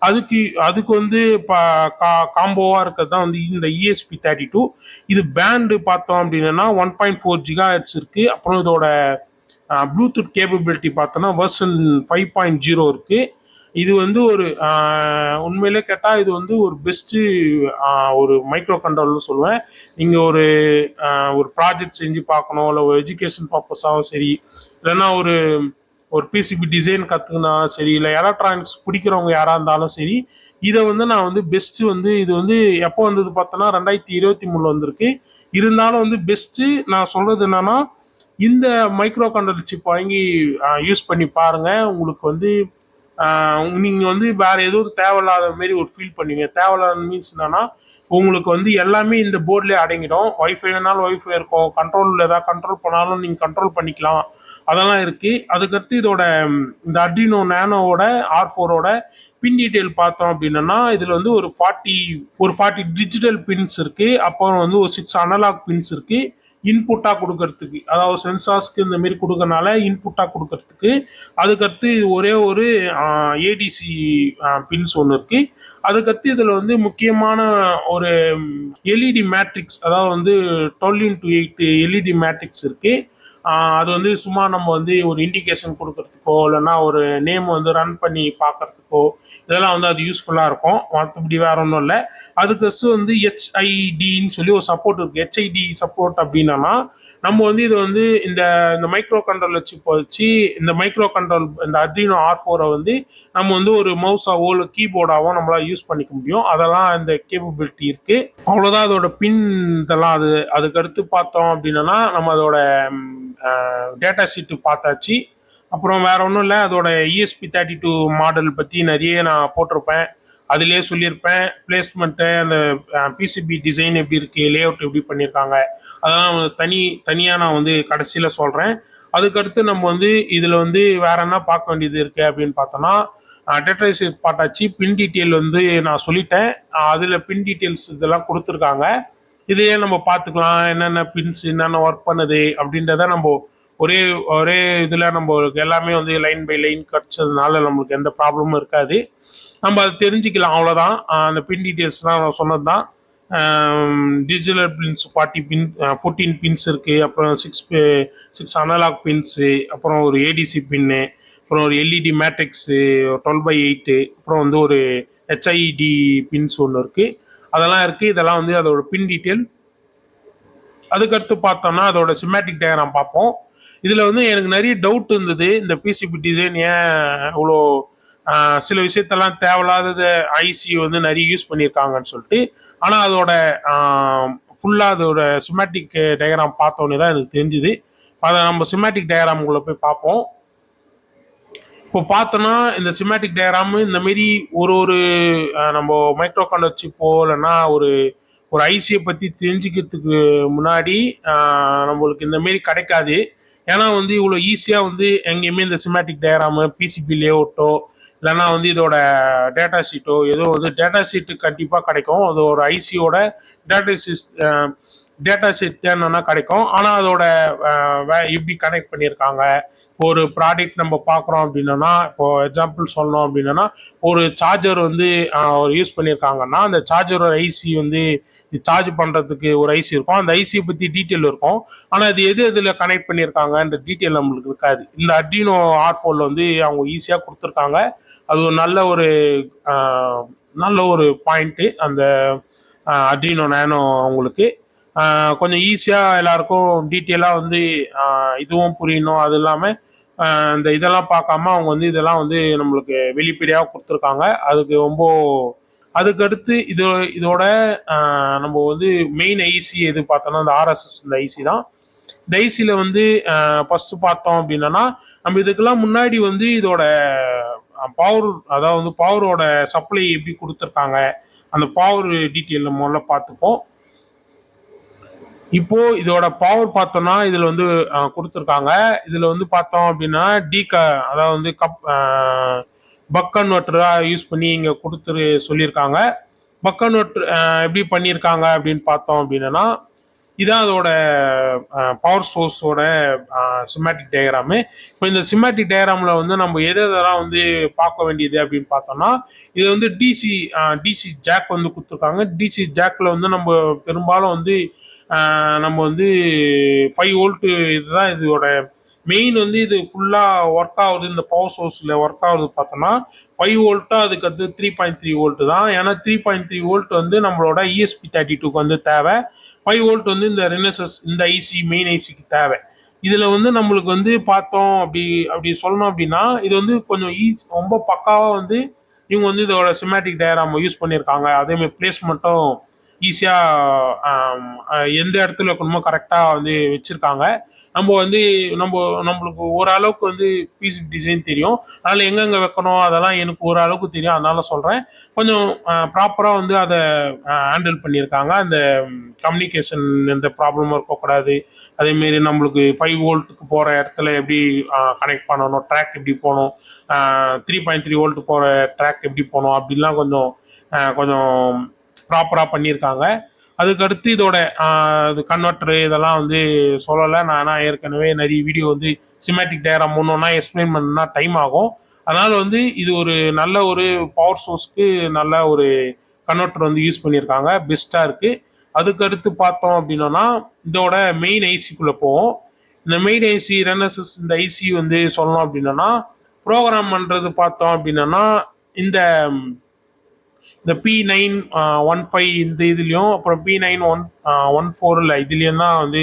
அதுக்கு அதுக்கு வந்து இப்போ கா காம்போவாக இருக்கிறது தான் வந்து இந்த இஎஸ்பி தேர்ட்டி டூ இது பேண்டு பார்த்தோம் அப்படின்னா one point four gigahertz இருக்குது அப்புறம் இதோட ப்ளூடூத் கேப்பபிலிட்டி பார்த்தோன்னா வெர்ஷன் ஃபைவ் பாயிண்ட் ஜீரோ இருக்குது இது வந்து ஒரு உண்மையிலே கேட்டால் இது வந்து ஒரு பெஸ்ட்டு ஒரு மைக்ரோ கண்ட்ரோல்னு சொல்லுவேன். நீங்கள் ஒரு ஒரு ப்ராஜெக்ட் செஞ்சு பார்க்கணும் இல்லை ஒரு எஜுகேஷன் பர்பஸாகவும் சரி இல்லைன்னா ஒரு ஒரு பிசிபி டிசைன் கற்றுக்கினா சரி இல்லை எலக்ட்ரானிக்ஸ் பிடிக்கிறவங்க யாராக இருந்தாலும் சரி இதை வந்து நான் வந்து பெஸ்ட்டு வந்து இது வந்து எப்போ வந்தது பார்த்தோன்னா ரெண்டாயிரத்தி இருபத்தி மூணில் வந்திருக்கு. இருந்தாலும் வந்து பெஸ்ட்டு நான் சொல்கிறது என்னென்னா இந்த மைக்ரோ கண்ட்ரோல் சிப் வாங்கி யூஸ் பண்ணி பாருங்கள் உங்களுக்கு வந்து நீங்கள் வந்து வேறு எதுவும் தேவையில்லாத மாரி ஒரு ஃபீல் பண்ணுவீங்க. தேவையில்லாத மீன்ஸ் என்னன்னா உங்களுக்கு வந்து எல்லாமே இந்த போர்ட்லேயே அடங்கிடும். ஒய்ஃபை வேணாலும் ஒய்ஃபை இருக்கும். கண்ட்ரோலில் ஏதாவது கண்ட்ரோல் பண்ணாலும் நீங்கள் கண்ட்ரோல் பண்ணிக்கலாம். அதெல்லாம் இருக்குது அதுக்கடுத்து இதோட இந்த அட்ரினோ நேனோவோட ஆர் ஃபோரோட பின் டீட்டெயில் பார்த்தோம் அப்படின்னா இதில் வந்து ஒரு ஃபார்ட்டி ஒரு ஃபார்ட்டி டிஜிட்டல் பின்ஸ் இருக்குது அப்புறம் வந்து ஒரு சிக்ஸ் அனலாக் பின்ஸ் இருக்குது இன்புட்டாக கொடுக்கறதுக்கு அதாவது சென்சார்ஸ்க்கு இந்த மாரி கொடுக்கறனால இன்புட்டாக கொடுக்கறதுக்கு. அதுக்கடுத்து ஒரே ஒரு ஏடிசி பின்ஸ் ஒன்று இருக்குது அதுக்கடுத்து இதில் வந்து முக்கியமான ஒரு எல்இடி மேட்ரிக்ஸ் அதாவது வந்து twelve into eight LED matrix இருக்குது அது வந்து சும்மா நம்ம வந்து ஒரு இண்டிகேஷன் கொடுக்கறதுக்கோ இல்லைன்னா ஒரு நேம் வந்து ரன் பண்ணி பார்க்கறதுக்கோ இதெல்லாம் வந்து அது யூஸ்ஃபுல்லாக இருக்கும். மற்றபடி வேற ஒன்றும் இல்லை. அதுக்கு வந்து ஹெச்ஐடின்னு சொல்லி ஒரு சப்போர்ட் இருக்குது ஹெச்ஐடி சப்போர்ட் அப்படின்னா நம்ம வந்து இது வந்து இந்த இந்த மைக்ரோ கண்ட்ரோல் சிப் வச்சு இந்த மைக்ரோ கண்ட்ரோல் இந்த அட்ரினோ ஆர் ஃபோரை வந்து நம்ம வந்து ஒரு மவுஸாவோ இல்லை கீபோர்டாவோ நம்மளால் யூஸ் பண்ணிக்க முடியும். அதெல்லாம் இந்த கேப்பபிலிட்டி இருக்குது அவ்வளோதான் அதோட பின் இதெல்லாம் அது அதுக்கடுத்து பார்த்தோம் அப்படின்னா நம்ம அதோட டேட்டா ஷீட்டு பார்த்தாச்சு. அப்புறம் வேற ஒன்றும் இல்லை அதோட இஎஸ்பி தேர்ட்டி டூ மாடல் பற்றி நிறைய நான் போட்டிருப்பேன். அதிலே சொல்லியிருப்பேன் பிளேஸ்மெண்ட்டு அந்த பிசிபி டிசைன் எப்படி இருக்குது லேஅவுட் எப்படி பண்ணியிருக்காங்க அதெல்லாம் தனி தனியாக நான் வந்து கடைசியில் சொல்கிறேன் அதுக்கடுத்து நம்ம வந்து இதில் வந்து வேற என்ன பார்க்க வேண்டியது இருக்குது அப்படின்னு பார்த்தோன்னா டெட்ரைஸ் பார்த்தாச்சு பின் டீட்டெயில் வந்து நான் சொல்லிட்டேன். அதில் பின் டீட்டெயில்ஸ் இதெல்லாம் கொடுத்துருக்காங்க. இதையே நம்ம பார்த்துக்கலாம். என்னென்ன பின்ஸ் என்னென்ன ஒர்க் பண்ணுது அப்படின்றத நம்ம ஒரே ஒரே இதில் நம்ம எல்லாமே வந்து லைன் பை லைன் கிடச்சதுனால நம்மளுக்கு எந்த ப்ராப்ளமும் இருக்காது. நம்ம அதை தெரிஞ்சுக்கலாம் அவ்வளோதான் அந்த பின் டீட்டெயில்ஸ்லாம் நான் சொன்னது தான் digital pins forty pin fourteen pins இருக்குது அப்புறம் சிக்ஸ் சிக்ஸ் அனலாக் பின்ஸு அப்புறம் ஒரு ஏடிசி பின்னு அப்புறம் ஒரு LED matrix twelve by eight அப்புறம் வந்து ஒரு ஹெச்ஐடி பின்ஸ் ஒன்று இருக்குது அதெல்லாம் இருக்குது இதெல்லாம் வந்து அதோட பின் டீட்டெயில் அதுக்கடுத்து பார்த்தோம்னா அதோட சிமேட்டிக் டயக்ராம் பார்ப்போம். இதில் வந்து எனக்கு நிறைய டவுட் இருந்தது. இந்த பிசிபி டிசைன் ஏன் இவ்வளோ சில விஷயத்தெல்லாம் தேவையில்லாதது ஐசி வந்து நிறைய யூஸ் பண்ணியிருக்காங்கன்னு சொல்லிட்டு ஆனால் அதோட ஃபுல்லாக அதோட சிமேட்டிக் டயக்ராம் பார்த்தோன்னே தான் எனக்கு தெரிஞ்சுது. அதை நம்ம சிமேட்டிக் டயக்ராம்குள்ளே போய் பார்ப்போம். இப்போ பார்த்தோன்னா இந்த சிமேட்டிக் டயக்ராமு இந்த மாரி ஒரு ஒரு நம்ம மைக்ரோ கண்டர் சிப்போ இல்லைன்னா ஒரு ஒரு ஐசியை பற்றி தெரிஞ்சுக்கிறதுக்கு முன்னாடி நம்மளுக்கு இந்த மாரி கிடைக்காது. ஏன்னா வந்து இவ்வளோ ஈஸியாக வந்து எங்கேயுமே இந்த சிமேட்டிக் டயராமு பிசிபி லேஅவுட்டோ இல்லைன்னா வந்து இதோட டேட்டா ஷீட்டோ ஏதோ வந்து டேட்டா ஷீட்டு கண்டிப்பாக கிடைக்கும். அது ஒரு ஐசியோட டேட்டா ஷீட் டேட்டா ஷீட் என்னன்னா கிடைக்கும். ஆனால் அதோட வே- எப்படி கனெக்ட் பண்ணியிருக்காங்க ஒரு ப்ராடக்ட் நம்ம பார்க்குறோம் அப்படின்னா இப்போ எக்ஸாம்பிள் சொல்லணும் அப்படின்னா ஒரு சார்ஜர் வந்து யூஸ் பண்ணியிருக்காங்கன்னா அந்த சார்ஜரோட ஐசி வந்து சார்ஜ் பண்ணுறதுக்கு ஒரு ஐசி இருக்கும். அந்த ஐசியை பற்றி டீட்டெயில் இருக்கும். ஆனால் அது எது எதில் கனெக்ட் பண்ணியிருக்காங்கன்ற டீட்டெயில் நம்மளுக்கு இருக்காது. இந்த அட்ரினோ ஆர் ஃபோனில் வந்து அவங்க ஈஸியாக கொடுத்துருக்காங்க. அது ஒரு நல்ல ஒரு நல்ல ஒரு பாயிண்ட்டு அந்த அட்ரினோ நேனோ அவங்களுக்கு. கொஞ்சம் ஈஸியாக எல்லாருக்கும் டீட்டெயிலாக வந்து இதுவும் புரியணும். அது இல்லாமல் இந்த இதெல்லாம் பார்க்காம அவங்க வந்து இதெல்லாம் வந்து நம்மளுக்கு வெளிப்படையாக கொடுத்துருக்காங்க. அதுக்கு ரொம்ப அதுக்கடுத்து இது இதோட நம்ம வந்து மெயின் ஐசி எது பார்த்தோம்னா இந்த ஆர்எஸ்எஸ் இந்த ஐசி தான். இந்த ஐசியில் வந்து ஃபஸ்ட்டு பார்த்தோம் அப்படின்னா நம்ம இதுக்கெல்லாம் முன்னாடி வந்து இதோட பவர் அதாவது வந்து பவரோட சப்ளை எப்படி கொடுத்துருக்காங்க அந்த பவர் டீட்டெயில் முதல்ல பார்த்துப்போம். இப்போ இதோட பவர் பார்த்தோம்னா இதுல வந்து கொடுத்துருக்காங்க. இதுல வந்து பார்த்தோம் அப்படின்னா டி க அதாவது வந்து கப் பக் கன்வெர்டரா யூஸ் பண்ணி இங்க கொடுத்துரு சொல்லியிருக்காங்க. பக் கன்வெர்டர் எப்படி பண்ணியிருக்காங்க அப்படின்னு பார்த்தோம் அப்படின்னா இதான் அதோட பவர் சோர்ஸோட சிமேட்டிக் டயக்ராமு இப்போ இந்த சிமேட்டிக் டயக்ராமில் வந்து நம்ம எது எதெல்லாம் வந்து பார்க்க வேண்டியது அப்படின்னு பார்த்தோம்னா இது வந்து டிசி டிசி ஜாக் வந்து கொடுத்துருக்காங்க. டிசி ஜாக்கில் வந்து நம்ம பெரும்பாலும் வந்து நம்ம வந்து ஃபைவ் வோல்ட்டு இதுதான் இதோட மெயின் வந்து இது ஃபுல்லாக ஒர்க் ஆகுது. இந்த பவர் சோர்ஸில் ஒர்க் ஆகுது பார்த்தோம்னா ஃபைவ் வோல்ட்டாக அதுக்கு வந்து த்ரீ பாயிண்ட் த்ரீ வோல்ட்டு தான். ஏன்னா த்ரீ பாயிண்ட் த்ரீ வோல்ட் வந்து நம்மளோட இஎஸ்பி தேர்ட்டி டூக்கு வந்து தேவை. ஃபைவ் வோல்ட் வந்து இந்த ரினசஸ் இந்த ஐசி மெயின் ஐசிக்கு தேவை. இதில் வந்து நம்மளுக்கு வந்து பார்த்தோம் அப்படி அப்படி சொல்லணும் அப்படின்னா இது வந்து கொஞ்சம் ஈஸ் ரொம்ப பக்காவாக வந்து இவங்க வந்து இதோட சிமேட்டிக் டயராம யூஸ் பண்ணியிருக்காங்க. அதேமாதிரி பிளேஸ்மெண்ட்டும் ஈஸியாக எந்த இடத்துல வைக்கணுமோ கரெக்டாக வந்து வச்சுருக்காங்க. நம்ம வந்து நம்ம நம்மளுக்கு ஓரளவுக்கு வந்து பீஸ் டிசைன் தெரியும். அதனால் எங்கெங்கே வைக்கணும் அதெல்லாம் எனக்கு ஓரளவுக்கு தெரியும். அதனால சொல்கிறேன் கொஞ்சம் ப்ராப்பராக வந்து அதை ஹேண்டில் பண்ணியிருக்காங்க. அந்த கம்யூனிகேஷன் எந்த ப்ராப்ளமும் இருக்கக்கூடாது. அதேமாரி நம்மளுக்கு ஃபைவ் வோல்ட்டுக்கு போகிற இடத்துல எப்படி கனெக்ட் பண்ணணும் ட்ராக் எப்படி போகணும் த்ரீ பாயிண்ட் த்ரீ வோல்ட்டு போகிற ட்ராக் எப்படி போகணும் அப்படிலாம் கொஞ்சம் கொஞ்சம் ப்ராப்பராக பண்ணியிருக்காங்க. அதுக்கடுத்து இதோட கன்வெர்டர் இதெல்லாம் வந்து சொல்லலை. நான் ஆனால் ஏற்கனவே நிறைய வீடியோ வந்து சிமேட்டிக் டயக்ராம் ஒன்று ஒன்றா எக்ஸ்பிளைன் பண்ணா டைம் ஆகும். அதனால் வந்து இது ஒரு நல்ல ஒரு பவர் சோர்ஸ்க்கு நல்ல ஒரு கன்வெர்டர் வந்து யூஸ் பண்ணியிருக்காங்க. பெஸ்ட்டாக இருக்குது அதுக்கடுத்து பார்த்தோம் அப்படின்னா இதோட மெயின் ஐசிக்குள்ளே போவோம். இந்த மெயின் ஐசி ரென்எஸ்எஸ் இந்த ஐசி வந்து சொல்லணும் அப்படின்னா ப்ரோக்ராம் பண்ணுறது பார்த்தோம் அப்படின்னா இந்த இந்த பி நைன் ஒன் ஃபைவ் இந்த இதுலேயும் அப்புறம் பி நைன் ஒன் ஒன் ஃபோரில் இதுலேயும் தான் வந்து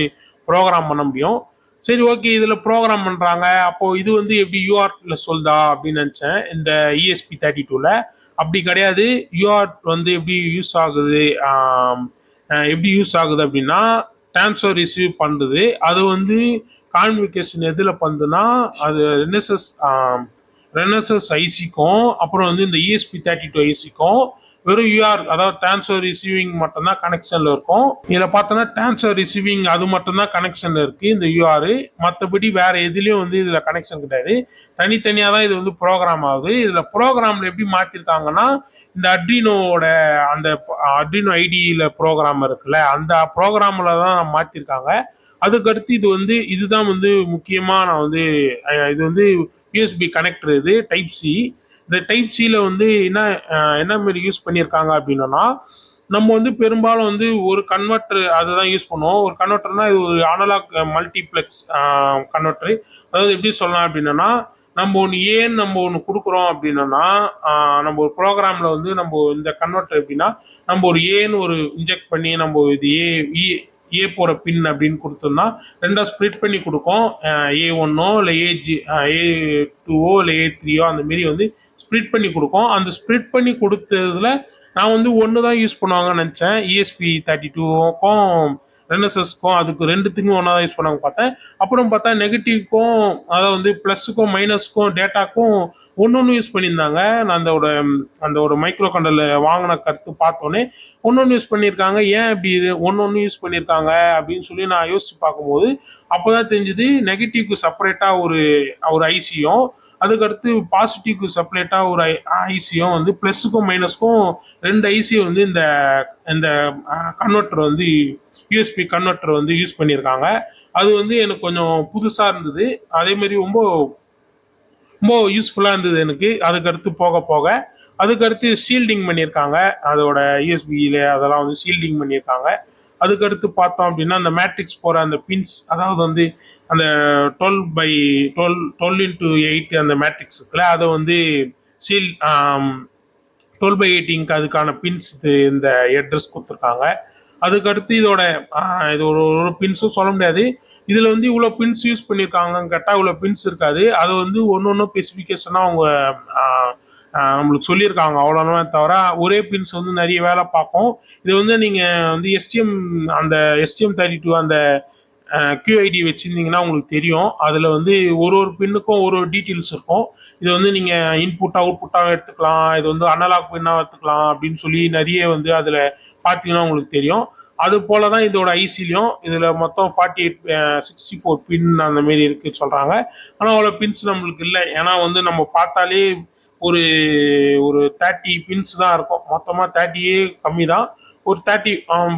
ப்ரோக்ராம் பண்ண முடியும். சரி ஓகே இதில் ப்ரோக்ராம் பண்ணுறாங்க அப்போது இது வந்து எப்படி யூஆர்டில் சொல்லுதா அப்படின்னு நினச்சேன். இந்த இஎஸ்பி தேர்ட்டி டூவில் அப்படி கிடையாது. யூஆர்ட் வந்து எப்படி யூஸ் ஆகுது? எப்படி யூஸ் ஆகுது அப்படின்னா ட்ரான்ஸ்ஃபர் ரிசீவ் பண்ணுறது அது வந்து கான்வெகேஷன் எதில் பண்ணுதுன்னா அது ரெனசஸ் ரெனசஸ் ஐசிக்கும் அப்புறம் வந்து இந்த இஎஸ்பி தேர்ட்டி டூ ஐசிக்கும் வெறும் யூஆர் அதாவது ட்ரான்ஸ்ஃபர் ரிசீவிங் மட்டும்தான் கனெக்ஷனில் இருக்கும். இதில் பார்த்தோன்னா ட்ரான்ஸ்ஃபர் ரிசீவிங் அது மட்டும்தான் கனெக்ஷனில் இருக்குது இந்த யூஆர் மற்றபடி வேறு எதுலேயும் வந்து இதில் கனெக்ஷன் கிடையாது. தனித்தனியாக தான் இது வந்து ப்ரோக்ராம் ஆகுது. இதில் ப்ரோக்ராமில் எப்படி மாற்றிருக்காங்கன்னா இந்த அட்ரினோட அந்த அட்ரினோ ஐடியில் ப்ரோக்ராம் இருக்குல்ல அந்த ப்ரோக்ராமில் தான் மாற்றிருக்காங்க அதுக்கடுத்து இது வந்து இதுதான் வந்து முக்கியமாக நான் வந்து இது வந்து யூஎஸ்பி கனெக்டர் இது டைப் சி இந்த டைப் சியில் வந்து என்ன என்ன மாதிரி யூஸ் பண்ணியிருக்காங்க அப்படின்னா நம்ம வந்து பெரும்பாலும் வந்து ஒரு கன்வெர்ட்டர் அதுதான் யூஸ் பண்ணுவோம். ஒரு கன்வெர்டர்னா இது ஒரு அனலாக் மல்டிப்ளெக்ஸ் கன்வெர்டர் அதாவது எப்படி சொல்லலாம் அப்படின்னா நம்ம ஒன்று ஏன் நம்ம ஒன்று கொடுக்குறோம் அப்படின்னா நம்ம ஒரு ப்ரோக்ராமில் வந்து நம்ம இந்த கன்வெர்டர் எப்படின்னா நம்ம ஒரு ஏன்னு ஒரு இன்ஜெக்ட் பண்ணி நம்ம இது ஏ ஏ- ஏ போகிற பின் அப்படின்னு கொடுத்தோம்னா ரெண்டாக ஸ்ப்ளிட் பண்ணி கொடுக்கும். ஏ ஒன்னோ இல்லை ஏ ஜி ஏ டூவோ இல்லை ஏ த்ரீயோ அந்த மாரி வந்து ஸ்ப்ளிட் பண்ணி கொடுக்கும். அந்த ஸ்ப்ளிட் பண்ணி கொடுத்ததுல நான் வந்து ஒன்று தான் யூஸ் பண்ணுவாங்கன்னு நினச்சேன். இஎஸ்பி தேர்ட்டி டூக்கும் ரென்எஸ்எஸ்க்கும் அதுக்கு ரெண்டுத்துக்கும் ஒன்றா தான் யூஸ் பண்ணாங்க பார்த்தேன். அப்புறம் பார்த்தா நெகட்டிவ்க்கும் அதாவது வந்து ப்ளஸுக்கும் மைனஸ்க்கும் டேட்டாக்கும் ஒன்று ஒன்று யூஸ் பண்ணியிருந்தாங்க. நான் அதோட அந்த ஒரு மைக்ரோ கண்டலில் வாங்கின கருத்து பார்த்தோன்னே ஒன்று ஒன்று யூஸ் பண்ணியிருக்காங்க. ஏன் இப்படி ஒன்று ஒன்று யூஸ் பண்ணியிருக்காங்க அப்படின்னு சொல்லி நான் யோசித்து பார்க்கும்போது அப்போ தான் தெரிஞ்சுது நெகட்டிவ்க்கு செப்பரேட்டாக ஒரு ஒரு ஐசியும் அதுக்கடுத்து பாசிட்டிவ்க்கு செப்பரேட்டாக ஒரு ஐசியும் வந்து ப்ளஸுக்கும் மைனஸ்க்கும் ரெண்டு ஐசியும் வந்து இந்த இந்த கன்வெர்ட்டர் வந்து யூஎஸ்பி கன்வெர்ட்டர் வந்து யூஸ் பண்ணியிருக்காங்க. அது வந்து எனக்கு கொஞ்சம் புதுசாக இருந்தது. அதேமாரி ரொம்ப ரொம்ப யூஸ்ஃபுல்லாக இருந்தது எனக்கு. அதுக்கடுத்து போக போக அதுக்கடுத்து ஷீல்டிங் பண்ணியிருக்காங்க. அதோட யூஎஸ்பியில் அதெல்லாம் வந்து ஷீல்டிங் பண்ணியிருக்காங்க. அதுக்கடுத்து பார்த்தோம் அப்படின்னா அந்த மேட்ரிக்ஸ் போகிற அந்த பின்ஸ் அதாவது வந்து அந்த twelve by twelve twelve into eight அந்த மேட்ரிக்ஸ் இருக்குல்ல அதை வந்து சீல் டுவெல் பை எயிட்டிங்க்கு அதுக்கான பின்ஸ் இது இந்த அட்ரஸ் கொடுத்துருக்காங்க. அதுக்கடுத்து இதோட இது ஒரு ஒரு பின்ஸும் சொல்ல முடியாது. இதில் வந்து இவ்வளோ பின்ஸ் யூஸ் பண்ணியிருக்காங்கன்னு கேட்டால் இவ்வளோ பின்ஸ் இருக்காது. அது வந்து ஒன்று ஒன்றும் ஸ்பெசிஃபிகேஷனாக அவங்க நம்மளுக்கு சொல்லியிருக்காங்க. அவ்வளோதான் தவிர ஒரே பின்ஸ் வந்து நிறைய வேலை பார்க்கும். இது வந்து நீங்கள் வந்து எஸ்டிஎம் அந்த எஸ்டிஎம் தேர்ட்டி டூ அந்த கியூஐடி வச்சுருந்தீங்கன்னா உங்களுக்கு தெரியும். அதில் வந்து ஒரு ஒரு பின்னுக்கும் ஒரு ஒரு டீட்டெயில்ஸ் இருக்கும். இது வந்து நீங்கள் இன்புட் அவுட்புட்டாக எடுத்துக்கலாம். இது வந்து அனலாக் பின்னாக எடுத்துக்கலாம் அப்படின்னு சொல்லி நிறைய வந்து அதில் பார்த்தீங்கன்னா உங்களுக்கு தெரியும். அது போல தான் இதோட ஐசிலையும் இதில் மொத்தம் forty eight sixty four pin அந்த மாரி இருக்குன்னு சொல்கிறாங்க ஆனால் அவ்வளோ பின்ஸ் நம்மளுக்கு இல்லை. ஏன்னா வந்து நம்ம பார்த்தாலே ஒரு ஒரு தேர்ட்டி பின்ஸ் தான் இருக்கும். மொத்தமாக தேர்ட்டியே கம்மி தான் ஒரு தேர்ட்டி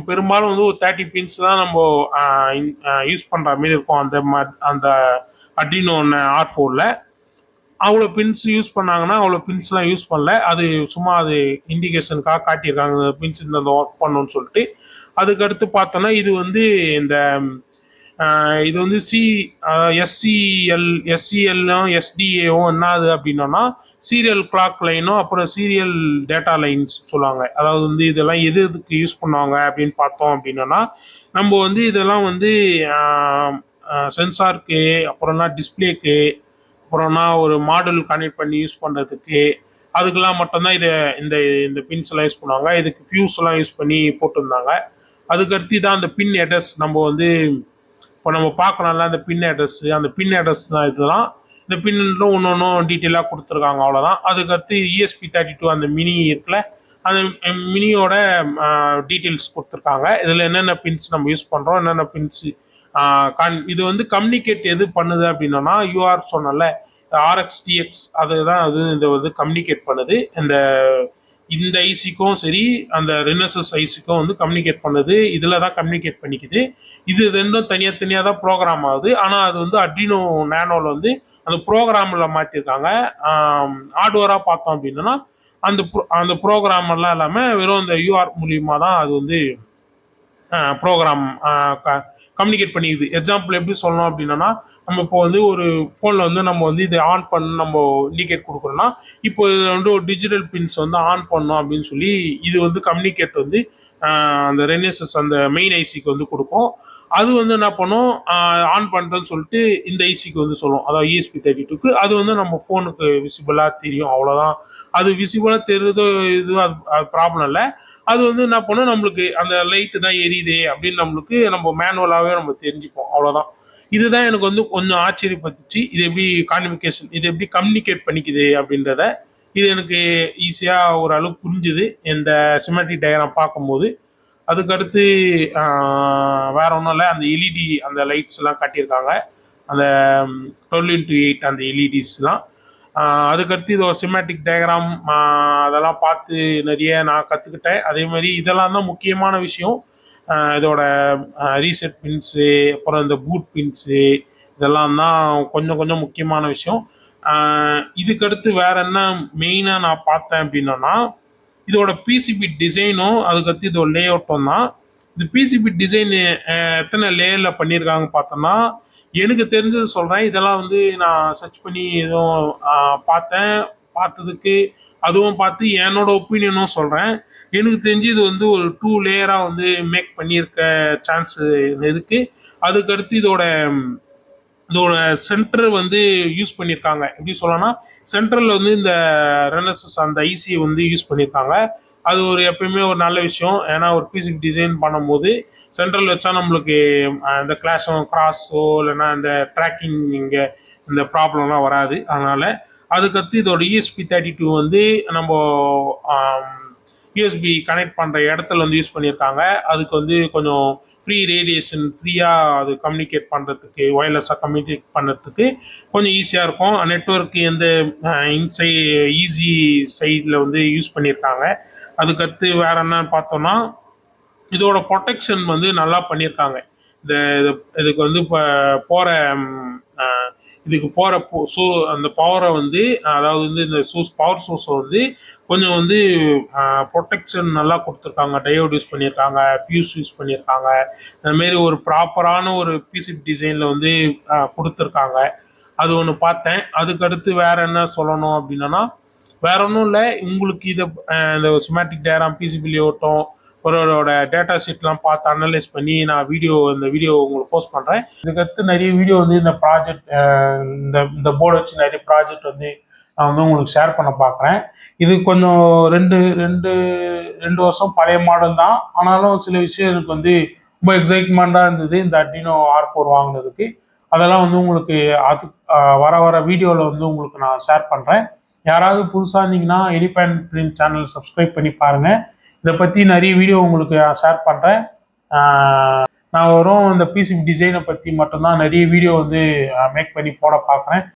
பெரும்பாலும் வந்து ஒரு தேர்ட்டி பின்ஸ் தான் நம்ம யூஸ் பண்ணுற மாதிரி இருக்கும். அந்த அந்த அட்ரினோ ஆர் ஃபோரில் அவ்வளோ பின்ஸ் யூஸ் பண்ணாங்கன்னா அவ்வளோ பின்ஸ்லாம் யூஸ் பண்ணல. அது சும்மா அது இண்டிகேஷனுக்காக காட்டியிருக்காங்க. பின்ஸ் இந்த ஒர்க் பண்ணணும்னு சொல்லிட்டு. அதுக்கடுத்து பார்த்தோன்னா இது வந்து இந்த இது வந்து சி எஸ்சிஎல் எஸ்சிஎல்லும் எஸ்டிஏவும் என்னது அப்படின்னா சீரியல் கிளாக் லைனும் அப்புறம் சீரியல் டேட்டா லைன்ஸ் சொல்லுவாங்க. அதாவது வந்து இதெல்லாம் எது எதுக்கு யூஸ் பண்ணுவாங்க அப்படின்னு பார்த்தோம் அப்படின்னா நம்ம வந்து இதெல்லாம் வந்து சென்சார்க்கு அப்புறம்னா டிஸ்பிளேக்கு அப்புறம்னா ஒரு மாடல் கனெக்ட் பண்ணி யூஸ் பண்ணுறதுக்கு அதுக்கெல்லாம் மட்டும்தான் இதை இந்த இந்த பின்ஸ் எல்லாம் யூஸ் பண்ணுவாங்க. இதுக்கு ஃபியூஸ்லாம் யூஸ் பண்ணி போட்டிருந்தாங்க. அதுக்கடுத்து தான் அந்த பின் அட்ரஸ் நம்ம வந்து இப்போ நம்ம பார்க்கலாம்ல அந்த பின் அட்ரஸ் அந்த பின் அட்ரஸ் தான் இதெல்லாம். இந்த பின்னில் ஒன்று ஒன்றும் டீட்டெயிலாக கொடுத்துருக்காங்க அவ்வளோதான் அதுக்கடுத்து இஎஸ்பி தேர்ட்டி டூ அந்த மினி இருக்குல்ல அந்த மினியோட டீட்டெயில்ஸ் கொடுத்துருக்காங்க. இதில் என்னென்ன பின்ஸ் நம்ம யூஸ் பண்ணுறோம் என்னென்ன பின்ஸு கன் இது வந்து கம்யூனிகேட் எது பண்ணுது அப்படின்னா யூஆர் சொன்னல ஆர்எக்ஸ் டிஎக்ஸ் அதுதான் அது இந்த வந்து கம்யூனிகேட் பண்ணுது. இந்த இந்த ஐசிக்கும் சரி அந்த ரினசஸ் ஐசிக்கும் வந்து கம்யூனிகேட் பண்ணுது. இதில் தான் கம்யூனிகேட் பண்ணிக்குது. இது ரெண்டும் தனியாக தனியாக தான் ப்ரோக்ராம் ஆகுது. ஆனால் அது வந்து அட்ரினோ நேனோவில் வந்து அந்த ப்ரோக்ராமில் மாற்றிருக்காங்க ஹார்ட்வேராக பார்த்தோம் அப்படின்னா அந்த அந்த ப்ரோக்ராம் எல்லாம் இல்லாமல் வெறும் இந்த யூஆர் மூலியமாக தான் அது வந்து ப்ரோக்ராம் கம்யூனிகேட் பண்ணிக்குது. எக்ஸாம்பிள் எப்படி சொல்லணும் அப்படின்னா நம்ம இப்போ வந்து ஒரு ஃபோனில் வந்து நம்ம வந்து இதை ஆன் பண்ண நம்ம இண்டிகேட் கொடுக்குறோன்னா இப்போ இதில் வந்து ஒரு டிஜிட்டல் பின்ஸ் வந்து ஆன் பண்ணோம் அப்படின்னு சொல்லி இது வந்து கம்யூனிகேட் வந்து அந்த ரெனேசஸ் அந்த மெயின் ஐசிக்கு வந்து கொடுக்கும். அது வந்து என்ன பண்ணும்? ஆன் பண்ணுறேன்னு சொல்லிட்டு இந்த ஐசிக்கு வந்து சொல்லும். அதாவது இஎஸ்பி தேர்ட்டி டூக்கு அது வந்து நம்ம ஃபோனுக்கு விசிபிளாக தெரியும். அவ்வளோதான் அது விசிபிளாக தெரியுதோ இது அது ப்ராப்ளம் இல்லை. அது வந்து என்ன பண்ணும்? நம்மளுக்கு அந்த லைட்டு தான் எரியுதே அப்படின்னு நம்மளுக்கு நம்ம மேனுவலாகவே நம்ம தெரிஞ்சுப்போம். அவ்வளோதான் இதுதான் எனக்கு வந்து கொஞ்சம் ஆச்சரியப்பட்டுச்சு இது எப்படி கான்வெகேஷன் இது எப்படி கம்யூனிகேட் பண்ணிக்குது அப்படின்றத இது எனக்கு ஈஸியாக ஓரளவுக்கு புரிஞ்சுது இந்த சிமெட்ரிக் டயக்ராம் பார்க்கும்போது. அதுக்கடுத்து வேற ஒன்றும் இல்லை அந்த எல்இடி அந்த லைட்ஸ் எல்லாம் காட்டியிருக்காங்க. அந்த டுவெல் இன்ட்டு எயிட் அந்த எல்இடிஸ்லாம் அதுக்கடுத்து இது ஒரு சிமேட்டிக் டயக்ராம் அதெல்லாம் பார்த்து நிறைய நான் கற்றுக்கிட்டேன் அதே மாதிரி இதெல்லாம் தான் முக்கியமான விஷயம். இதோட ரீசெட் பின்ஸு அப்புறம் இந்த பூட் பின்ஸு இதெல்லாம் தான் கொஞ்சம் கொஞ்சம் முக்கியமான விஷயம். இதுக்கடுத்து வேற என்ன மெயினாக நான் பார்த்தேன் அப்படின்னா இதோட பிசிபி டிசைனும் அதுக்கடுத்து இதோட லே அவுட்டும் தான். இந்த பிசிபி டிசைன் எத்தனை லேயரில் பண்ணியிருக்காங்க பார்த்தோன்னா எனக்கு தெரிஞ்சது சொல்கிறேன் இதெல்லாம் வந்து நான் சர்ச் பண்ணி எதுவும் பார்த்தேன். பார்த்ததுக்கு அதுவும் பார்த்து என்னோட ஒப்பீனியனும் சொல்கிறேன் எனக்கு தெரிஞ்சு இது வந்து ஒரு டூ லேயராக வந்து மேக் பண்ணியிருக்க சான்ஸ் இருக்குது அதுக்கடுத்து இதோட இதோட சென்டர் வந்து யூஸ் பண்ணியிருக்காங்க. எப்படி சொல்லலாம் சென்ட்ரலில் வந்து இந்த ரெனசஸ் அந்த ஐசியை வந்து யூஸ் பண்ணியிருக்காங்க. அது ஒரு எப்பயுமே ஒரு நல்ல விஷயம். ஏன்னா ஒரு பிசிக் டிசைன் பண்ணும்போது சென்ட்ரல் வச்சா நம்மளுக்கு அந்த கிளாஸோ கிராஸோ இல்லைன்னா இந்த ட்ராக்கிங் இங்கே இந்த ப்ராப்ளம்லாம் வராது. அதனால் அதுக்கடுத்து இதோட யூஎஸ்பி தேர்ட்டி டூ வந்து நம்ம யூஎஸ்பி கனெக்ட் பண்ணுற இடத்துல வந்து யூஸ் பண்ணியிருக்காங்க. அதுக்கு வந்து கொஞ்சம் ஃப்ரீ ரேடியேஷன் ஃப்ரீயாக அது கம்யூனிகேட் பண்ணுறதுக்கு ஒயர்லெஸ்ஸாக கம்யூனிகேட் பண்ணுறதுக்கு கொஞ்சம் ஈஸியாக இருக்கும். நெட்ஒர்க் எந்த இன்சை ஈஸி சைடில் வந்து யூஸ் பண்ணியிருக்காங்க. அதுக்கடுத்து வேற என்னன்னு பார்த்தோம்னா இதோட ப்ரொடெக்ஷன் வந்து நல்லா பண்ணியிருக்காங்க. இந்த இது- இதுக்கு வந்து இப்போ போகிற இதுக்கு போகிற சோ அந்த பவரை வந்து அதாவது வந்து இந்த சோர்ஸ் பவர் சோர்ஸை வந்து கொஞ்சம் வந்து ப்ரொடெக்ஷன் நல்லா கொடுத்துருக்காங்க. டயோட் யூஸ் பண்ணியிருக்காங்க ஃபியூஸ் யூஸ் பண்ணியிருக்காங்க. அந்த ஒரு ப்ராப்பரான ஒரு பிசிப் டிசைனில் வந்து கொடுத்துருக்காங்க. அது ஒன்று பார்த்தேன். அதுக்கடுத்து வேற என்ன சொல்லணும் அப்படின்னா வேற ஒன்றும் இல்லை. உங்களுக்கு இதை இந்த சிமேட்டிக் டயராம் பிசிபிலி ஓட்டம் ஒருவரோட டேட்டா ஷீட்லாம் பார்த்து அனலைஸ் பண்ணி நான் வீடியோ இந்த வீடியோ உங்களுக்கு போஸ்ட் பண்ணுறேன் இதுக்கடுத்து நிறைய வீடியோ வந்து இந்த ப்ராஜெக்ட் இந்த இந்த போர்டு வச்சு நிறைய ப்ராஜெக்ட் வந்து நான் வந்து உங்களுக்கு ஷேர் பண்ண பார்க்குறேன். இது கொஞ்சம் ரெண்டு ரெண்டு ரெண்டு வருஷம் பழைய மாடல் தான். ஆனாலும் சில விஷயம் எனக்கு வந்து ரொம்ப எக்ஸைட்மெண்ட்டாக இருந்தது. இந்த அட்டினோ ஆர் ஃபோர் வாங்கினதுக்கு. அதெல்லாம் வந்து உங்களுக்கு அது வர வர வீடியோவில் வந்து உங்களுக்கு நான் ஷேர் பண்ணுறேன் யாராவது புதுசாக இருந்தீங்கன்னா எலிபேன் பிரிண்ட் சேனல் சப்ஸ்கிரைப் பண்ணி பாருங்கள் இதை பற்றி நிறைய வீடியோ உங்களுக்கு ஷேர் பண்ணுறேன் நான் வரும் இந்த பிசிபி டிசைனை பற்றி மட்டும்தான் நிறைய வீடியோ வந்து மேக் பண்ணி போட பார்க்குறேன்.